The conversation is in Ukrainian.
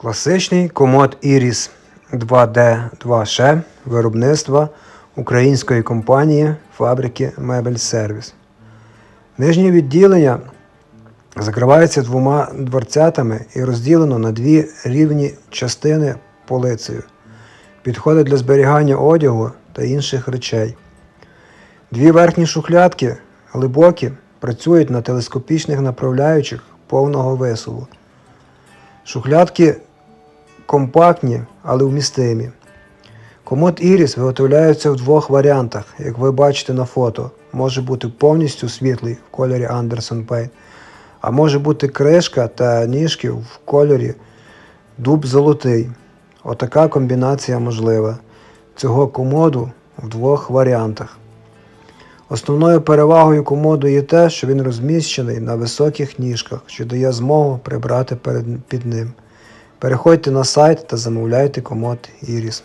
Класичний комод Iris 2D2Ш виробництва української компанії фабрики Мебель Сервіс. Нижнє відділення закривається двома дверцятами і розділено на дві рівні частини полицею. Підходить для зберігання одягу та інших речей. Дві верхні шухлядки глибокі працюють на телескопічних направляючих повного висуву. Шухлядки компактні, але вмістимі. Комод Iris виготовляється в двох варіантах, як ви бачите на фото. Може бути повністю світлий в кольорі Anderson Paint, а може бути кришка та ніжки в кольорі дуб золотий. Отака комбінація можлива. Цього комоду в двох варіантах. Основною перевагою комоду є те, що він розміщений на високих ніжках, що дає змогу прибрати під ним. Переходьте на сайт та замовляйте комод Iris.